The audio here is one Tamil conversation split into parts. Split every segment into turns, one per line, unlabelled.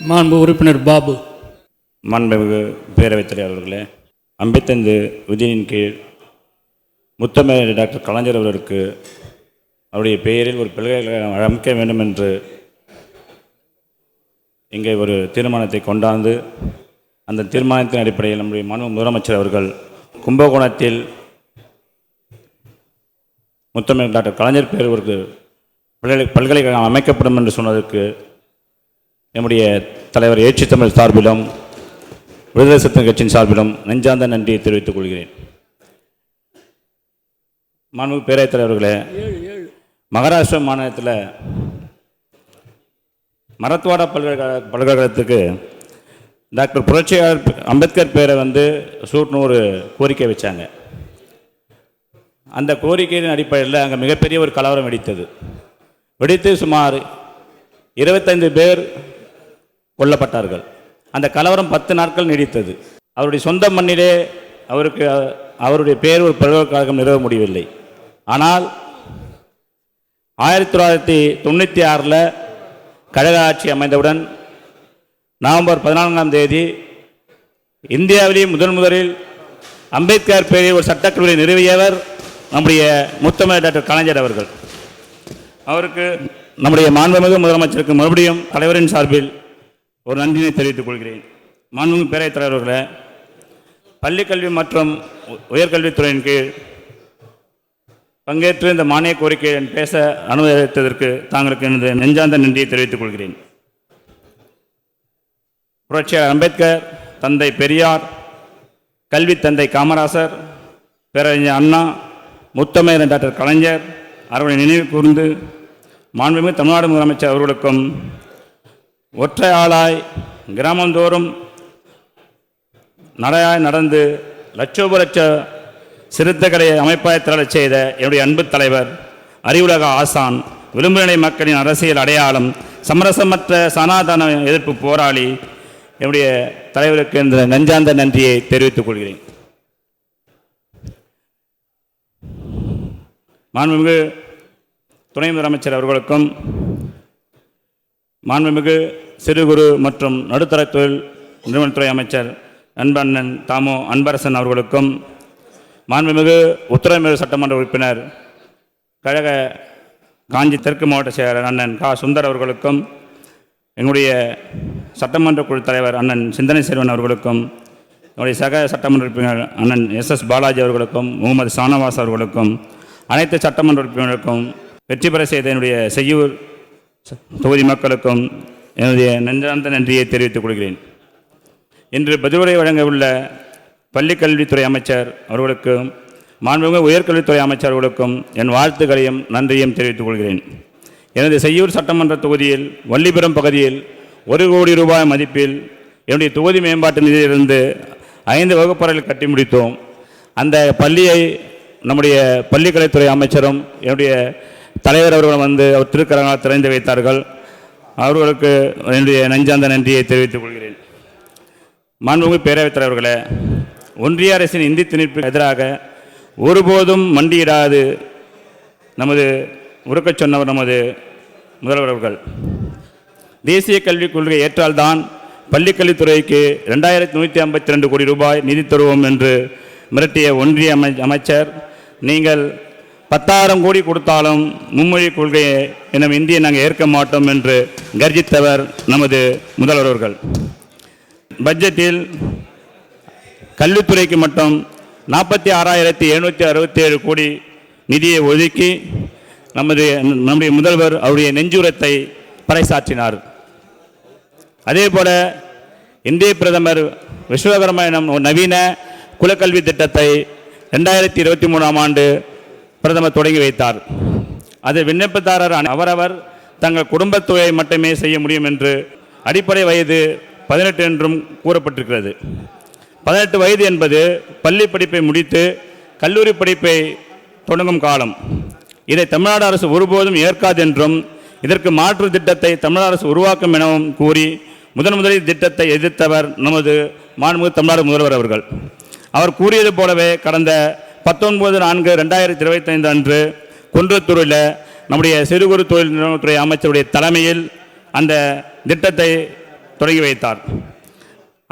மாண்பு உறுப்பினர் பாபு.
மாண்புமிகு பேரவைத் தலைவர் அவர்களே அம்பேத்கர் விதியின் கீழ் முத்தமிழ் டாக்டர் கலைஞர் அவர்களுக்கு அவருடைய பெயரில் ஒரு பல்கலைக்கழகம் அமைக்க வேண்டும் என்று இங்கே ஒரு தீர்மானத்தை கொண்டாந்து அந்த தீர்மானத்தின் அடிப்படையில் நம்முடைய மாண்பு முதலமைச்சர் அவர்கள் கும்பகோணத்தில் முத்தமிழ் டாக்டர் கலைஞர் பேர் ஒரு பல்கலை பல்கலைக்கழகம் அமைக்கப்படும் என்று சொன்னதற்கு நம்முடைய தலைவர் ஏற்றி தமிழ் சார்பிலும் விடுதலை சத்தம் கட்சியின் சார்பிலும் நெஞ்சார்ந்த நன்றியை தெரிவித்துக் கொள்கிறேன். மாண்பு பேரவைத் தலைவர்களே மகாராஷ்டிரா மாநிலத்தில் மரத்வாடா பல்கலைக்கழக பல்கலைக்கழகத்துக்கு டாக்டர் புரட்சியாளர் அம்பேத்கர் பேரை வந்து சூட்னு ஒரு கோரிக்கை வச்சாங்க. அந்த கோரிக்கையின் அடிப்படையில் அங்கே மிகப்பெரிய ஒரு கலவரம் வெடித்தது. வெடித்து சுமார் இருபத்தைந்து பேர் கொல்லப்பட்டார்கள். அந்த கலவரம் பத்து நாட்கள் நீடித்தது. அவருடைய சொந்த மண்ணிலே அவருக்கு அவருடைய பேர் ஒரு பல்கலைக்கழகம் நிறுவ முடியவில்லை. ஆனால் ஆயிரத்தி தொள்ளாயிரத்தி தொண்ணூற்றி ஆறில் கழக ஆட்சி அமைந்தவுடன் நவம்பர் பதினான்காம் தேதி இந்தியாவிலேயே முதன் முதலில் அம்பேத்கர் பேரில் ஒரு சட்டக்கல்லூரி நிறுவியவர் நம்முடைய முத்தமிழ் டாக்டர் கலைஞர் அவர்கள். அவருக்கு நம்முடைய மாண்புமிகு முதலமைச்சருக்கு மறுபடியும் தலைவரின் சார்பில் ஒரு நன்றியை தெரிவித்துக் கொள்கிறேன். மாண்புமிகு பேரவைத் தலைவர்களே பள்ளிக்கல்வி மற்றும் உயர்கல்வித்துறையின் கீழ் பங்கேற்று இந்த மானிய கோரிக்கையை பேச அனுமதித்ததற்கு தாங்களுக்கு எனது நெஞ்சார்ந்த நன்றியை தெரிவித்துக் கொள்கிறேன். புரட்சியாளர் அம்பேத்கர் தந்தை பெரியார் கல்வி தந்தை காமராசர் பேரறிஞர் அண்ணா முத்தமையர் டாக்டர் கலைஞர் அவர்களை நினைவு கூர்ந்து மாண்புமிகு தமிழ்நாடு முதலமைச்சர் அவர்களுக்கும் ஒற்றை ஆளாய் கிராமந்தோறும் நடையாய் நடந்து லட்சோப லட்ச சிறுத்தைகளை அமைப்பாய் திரளச் செய்த என்னுடைய அன்பு தலைவர் அறிவுலக ஆசான் விளிம்புநிலை மக்களின் அரசியல் அடையாளம் சமரசமற்ற சனாதன எதிர்ப்பு போராளி என்னுடைய தலைவருக்கு இந்த நெஞ்சார்ந்த நன்றியை தெரிவித்துக் கொள்கிறேன். மாண்புமிகு துணை முதலமைச்சர் அவர்களுக்கும் மாண்புமிகு சிறு குறு மற்றும் நடுத்தர தொழில் நிறுவனத்துறை அமைச்சர் அன்பண்ணன் தாமோ அன்பரசன் அவர்களுக்கும் மாண்புமிகு உத்தரமேறு சட்டமன்ற உறுப்பினர் கழக காஞ்சி தெற்கு மாவட்ட செயலர் அண்ணன் கா. சுந்தர் அவர்களுக்கும் எங்களுடைய சட்டமன்ற குழு தலைவர் அண்ணன் சிந்தனை செல்வன் அவர்களுக்கும் என்னுடைய சக சட்டமன்ற உறுப்பினர் அண்ணன் எஸ் எஸ் பாலாஜி அவர்களுக்கும் முகமது ஷானவாஸ் அவர்களுக்கும் அனைத்து சட்டமன்ற உறுப்பினர்களுக்கும் வெற்றி பெற செய்த என்னுடைய செய்யூர் தொகுதி மக்களுக்கும் என்னுடைய நெஞ்சார்ந்த நன்றியை தெரிவித்துக் கொள்கிறேன். இன்று பதிலுரை வழங்க உள்ள பள்ளிக்கல்வித்துறை அமைச்சர் அவர்களுக்கும் மாண்புமிகு உயர்கல்வித்துறை அமைச்சர் அவர்களுக்கும் என் வாழ்த்துக்களையும் நன்றியும் தெரிவித்துக் கொள்கிறேன். எனது செய்யூர் சட்டமன்ற தொகுதியில் வள்ளிபுரம் பகுதியில் ஒரு கோடி ரூபாய் மதிப்பில் என்னுடைய தொகுதி மேம்பாட்டு நிதியிலிருந்து ஐந்து வகுப்பறைகள் கட்டி முடித்தோம். அந்த பள்ளியை நம்முடைய பள்ளிக்கலைத்துறை அமைச்சரும் என்னுடைய தலைவர் அவர்களும் வந்து அவர் திருக்கரங்களால் திறந்து வைத்தார்கள். அவர்களுக்கு என்னுடைய நெஞ்சார்ந்த நன்றியை தெரிவித்துக் கொள்கிறேன். மாண்புமிகு பேரவைத் தலைவர்களே ஒன்றிய அரசின் இந்தி திணிப்புக்கு எதிராக ஒருபோதும் மண்டியிடாது நமது உறக்கச் சொன்னவர் நமது முதல்வர் அவர்கள். தேசிய கல்விக் கொள்கை ஏற்றால்தான் பள்ளிக்கல்வித்துறைக்கு ரெண்டாயிரத்தி நூற்றி ஐம்பத்தி ரெண்டு கோடி ரூபாய் நிதி தருவோம் என்று மிரட்டிய ஒன்றிய அமை அமைச்சர் நீங்கள் பத்தாயிரம் கோடி கொடுத்தாலும் மும்மொழி கொள்கையை எனும் இந்தியை நாங்கள் ஏற்க மாட்டோம் என்று கர்ஜித்தவர் நமது முதல்வர் அவர்கள். பட்ஜெட்டில் கல்வித்துறைக்கு மட்டும் நாற்பத்தி ஆறாயிரத்தி எழுநூற்றி அறுபத்தி ஏழு கோடி நிதியை ஒதுக்கி நமது நம்முடைய முதல்வர் அவருடைய நெஞ்சுரத்தை பறைசாற்றினார். அதே போல இந்திய பிரதமர் விஸ்வகர்மா எனும் ஒரு நவீன குலக்கல்வி திட்டத்தை ரெண்டாயிரத்தி இருபத்தி மூணாம் ஆண்டு பிரதமர் தொடங்கி வைத்தார். அது விண்ணப்பதாரர் அவரவர் தங்கள் குடும்பத் தொகையை மட்டுமே செய்ய முடியும் என்று அடிப்படை வயது பதினெட்டு என்றும் கூறப்பட்டிருக்கிறது. பதினெட்டு வயது என்பது பள்ளி படிப்பை முடித்து கல்லூரி படிப்பை தொடங்கும் காலம். இதை தமிழ்நாடு அரசு ஒருபோதும் ஏற்காது என்றும் இதற்கு மாற்று திட்டத்தை தமிழ்நாடு அரசு உருவாக்கும் எனவும் கூறி முதன் முதலில் திட்டத்தை எதிர்த்தவர் நமது மாண்புமிகு தமிழ்நாடு முதல்வர் அவர்கள். அவர் கூறியது போலவே கடந்த பத்தொன்பது நான்கு ரெண்டாயிரத்தி இருபத்தைந்து அன்று குன்றத்தூரில் நம்முடைய சிறு குறு தொழில் நிறுவனத்துறை அமைச்சருடைய தலைமையில் அந்த திட்டத்தை தொடங்கி வைத்தார்.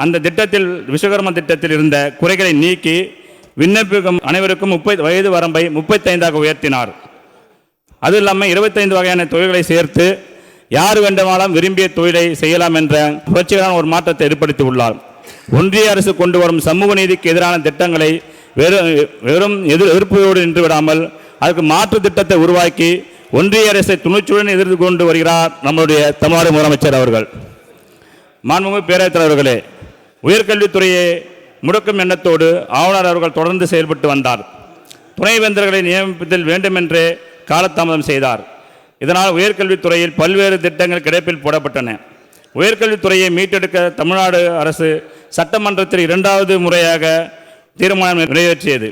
அந்த திட்டத்தில் விஸ்வகர்ம திட்டத்தில் இருந்த குறைகளை நீக்கி விண்ணப்பிக்கும் அனைவருக்கும் முப்பது வயது வரம்பை முப்பத்தைந்தாக உயர்த்தினார். அது இல்லாமல் இருபத்தைந்து வகையான தொழில்களை சேர்த்து யார் வேண்டுமானாலும் விரும்பிய தொழிலை செய்யலாம் என்ற புரட்சிகரான ஒரு மாற்றத்தை ஏற்படுத்தி உள்ளார். ஒன்றிய அரசு கொண்டு வரும் சமூக நீதிக்கு எதிரான திட்டங்களை வெறும் வெறும் எதிர் எதிர்ப்போடு நின்று விடாமல் அதற்கு மாற்று திட்டத்தை உருவாக்கி ஒன்றிய அரசை துணிச்சுடன் எதிர்த்து கொண்டு வருகிறார் நம்மளுடைய தமிழ்நாடு முதலமைச்சர் அவர்கள். மாண்புமிகு பேரவைத் தலைவர்களே உயர்கல்வித்துறையை முடக்கும் எண்ணத்தோடு ஆளுநர் அவர்கள் தொடர்ந்து செயல்பட்டு வந்தார். துணைவேந்தர்களை நியமிப்பதில் வேண்டுமென்றே காலதாமதம் செய்தார். இதனால் உயர்கல்வித்துறையில் பல்வேறு திட்டங்கள் கிடைப்பில் போடப்பட்டன. உயர்கல்வித்துறையை மீட்டெடுக்க தமிழ்நாடு அரசு சட்டமன்றத்தில் இரண்டாவது முறையாக தீர்மானம் நிறைவேற்றியது.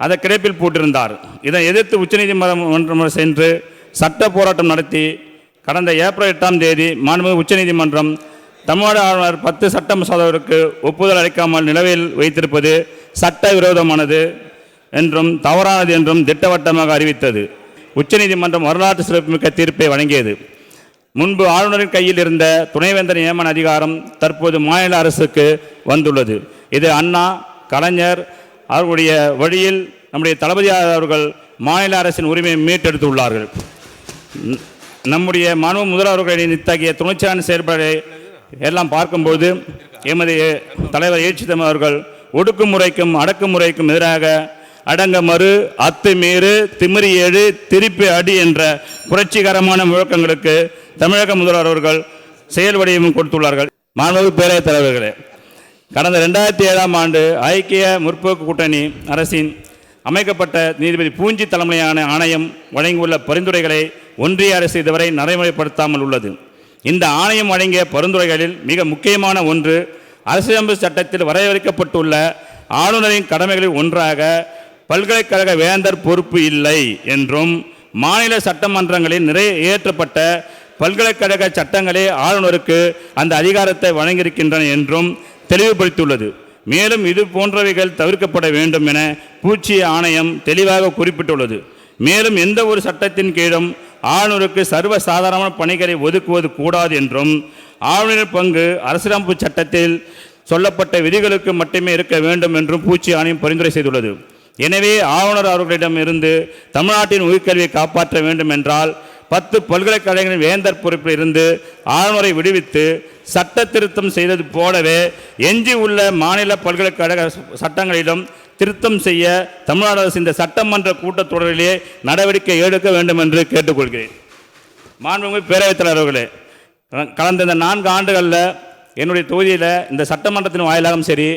அதை கிடப்பில் போட்டிருந்தார். இதை எதிர்த்து உச்சநீதிமன்றம் சென்று சட்ட போராட்டம் நடத்தி கடந்த ஏப்ரல் எட்டாம் தேதி மாண்புமிகு உச்சநீதிமன்றம் தமிழ்நாடு ஆளுநர் பத்து சட்ட மசோதாவிற்கு ஒப்புதல் அளிக்காமல் நிலவில் வைத்திருப்பது சட்ட விரோதமானது என்றும் தவறானது என்றும் திட்டவட்டமாக அறிவித்தது. உச்சநீதிமன்றம் வரலாற்று சிறப்புமிக்க தீர்ப்பை வழங்கியது. முன்பு ஆளுநரின் கையில் இருந்த துணைவேந்தர் நியமன அதிகாரம் தற்போது மாநில அரசுக்கு வந்துள்ளது. இது அண்ணா கலைஞர் அவர்களுடைய வழியில் நம்முடைய தளபதியார் அவர்கள் மாநில அரசின் உரிமையை மீட்டெடுத்துள்ளார்கள். நம்முடைய மாணவ முதல்வர்களின் இத்தகைய துணிச்சலான செயல்பாடை எல்லாம் பார்க்கும்போது எமது தலைவர் எழுச்சி அவர்கள் ஒடுக்குமுறைக்கும் அடக்குமுறைக்கும் எதிராக அடங்க மறு அத்துமீறு திமிரி ஏழு திருப்பி அடி என்ற புரட்சிகரமான முழக்கங்களுக்கு தமிழக முதல்வர் அவர்கள் செயல்வடிவம் கொடுத்துள்ளார்கள். மாணவர் பேரவைத் தலைவர்களே கடந்த ரெண்டாயிரத்தி ஏழாம் ஆண்டு ஐக்கிய முற்போக்கு கூட்டணி அரசின் அமைக்கப்பட்ட நீதிபதி பூஞ்சி தலைமையான ஆணையம் வழங்கியுள்ள பரிந்துரைகளை ஒன்றிய அரசு இதுவரை நடைமுறைப்படுத்தாமல் உள்ளது. இந்த ஆணையம் வழங்கிய பரிந்துரைகளில் மிக முக்கியமான ஒன்று அரசியலமைப்பு சட்டத்தில் வரையறுக்கப்பட்டுள்ள ஆளுநரின் கடமைகளில் ஒன்றாக பல்கலைக்கழக வேந்தர் பொறுப்பு இல்லை என்றும் மாநில சட்டமன்றங்களில் நிறைவேற்றப்பட்ட பல்கலைக்கழக சட்டங்களே ஆளுநருக்கு அந்த அதிகாரத்தை வழங்கியிருக்கின்றன என்றும் தெளிவுபடுத்தியுள்ளது. மேலும் இது போன்றவைகள் தவிர்க்கப்பட வேண்டும் என பூச்சி ஆணையம் தெளிவாக குறிப்பிட்டுள்ளது. மேலும் எந்த ஒரு சட்டத்தின் கீழும் ஆளுநருக்கு சர்வ சாதாரண பணிகளை ஒதுக்குவது கூடாது என்றும் ஆளுநர் பங்கு அரசியலமைப்பு சட்டத்தில் சொல்லப்பட்ட விதிகளுக்கு மட்டுமே இருக்க வேண்டும் என்றும் பூச்சி ஆணையம் பரிந்துரை செய்துள்ளது. எனவே ஆளுநர் அவர்களிடம் இருந்து தமிழ்நாட்டின் உயிர்கல்வியை காப்பாற்ற வேண்டும் என்றால் பத்து பல்கலைக்கழகங்களின் வேந்தர் பொறுப்பில் இருந்து ஆளுநரை விடுவித்து சட்ட திருத்தம் செய்தது போலவே எஞ்சி உள்ள மாநில பல்கலைக்கழக சட்டங்களிலும் திருத்தம் செய்ய தமிழ்நாடு அரசு இந்த சட்டமன்ற கூட்டத்தொடரிலே நடவடிக்கை எடுக்க வேண்டும் என்று கேட்டுக்கொள்கிறேன். மாண்புமிகு பேரவைத் தலைவர்களே கடந்த இந்த நான்கு ஆண்டுகளில் என்னுடைய தொகுதியில் இந்த சட்டமன்றத்தின் வாயிலாகவும் சரி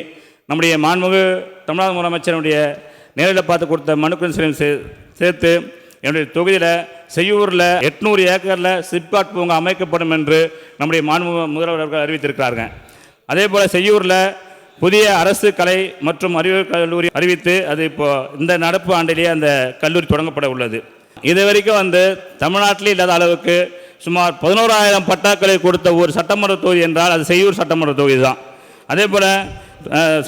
நம்முடைய மாண்புமிகு தமிழ்நாடு முதலமைச்சருடைய நேரில் பார்த்து கொடுத்த மனுக்கள் சே- சேர்த்து என்னுடைய தொகுதியில் செய்யூரில் எட்நூறு ஏக்கரில் சிப்காட் பூங்கா அமைக்கப்படும் என்று நம்முடைய மாண்பு முதல்வர் அவர்கள் அறிவித்திருக்கிறார்கள் அதே போல் செய்யூரில் புதிய அரசு கலை மற்றும் அறிவியல் கல்லூரி அறிவித்து அது இப்போது இந்த நடப்பு ஆண்டிலேயே அந்த கல்லூரி தொடங்கப்பட உள்ளது. இது வரைக்கும் வந்து தமிழ்நாட்டிலே இல்லாத அளவுக்கு சுமார் பதினோராயிரம் பட்டாக்களை கொடுத்த ஒரு சட்டமன்ற தொகுதி என்றால் அது செய்யூர் சட்டமன்ற தொகுதி தான். அதே போல்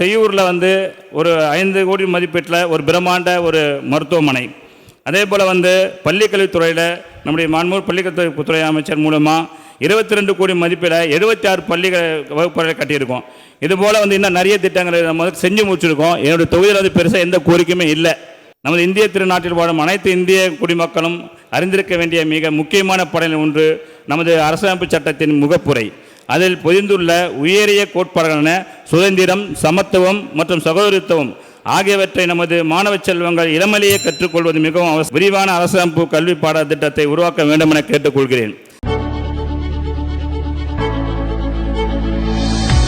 செய்யூரில் வந்து ஒரு ஐந்து கோடி மதிப்பீட்டில் ஒரு பிரம்மாண்ட ஒரு மருத்துவமனை. அதே போல் வந்து பள்ளிக்கல்வித்துறையில் நம்முடைய மாண்பூர் பள்ளிக்கல்வித்துறை அமைச்சர் மூலமாக இருபத்தி ரெண்டு கோடி மதிப்பில் எழுபத்தி ஆறு பள்ளி வகுப்புகளை கட்டியிருக்கோம். இதுபோல் வந்து இன்னும் நிறைய திட்டங்களை நம்ம வந்து செஞ்சு முடிச்சிருக்கோம். என்னுடைய தொகுதியில் வந்து பெருசாக எந்த கோரிக்கையுமே இல்லை. நமது இந்திய திருநாட்டில் வாழும் அனைத்து இந்திய குடிமக்களும் அறிந்திருக்க வேண்டிய மிக முக்கியமான படையில் ஒன்று நமது அரசமைப்பு சட்டத்தின் முகப்புரை. அதில் பொதிந்துள்ள உயரிய கோட்பாடுகளான சுதந்திரம் சமத்துவம் மற்றும் சகோதரித்துவம் ஆகியவற்றை நமது மாணவ செல்வங்கள் இளமலேயே கற்றுக்கொள்வது மிகவும் விரிவான அரசமைப்பு கல்வி பாடத்திட்டத்தை உருவாக்க வேண்டும் என கேட்டுக்கொள்கிறேன்.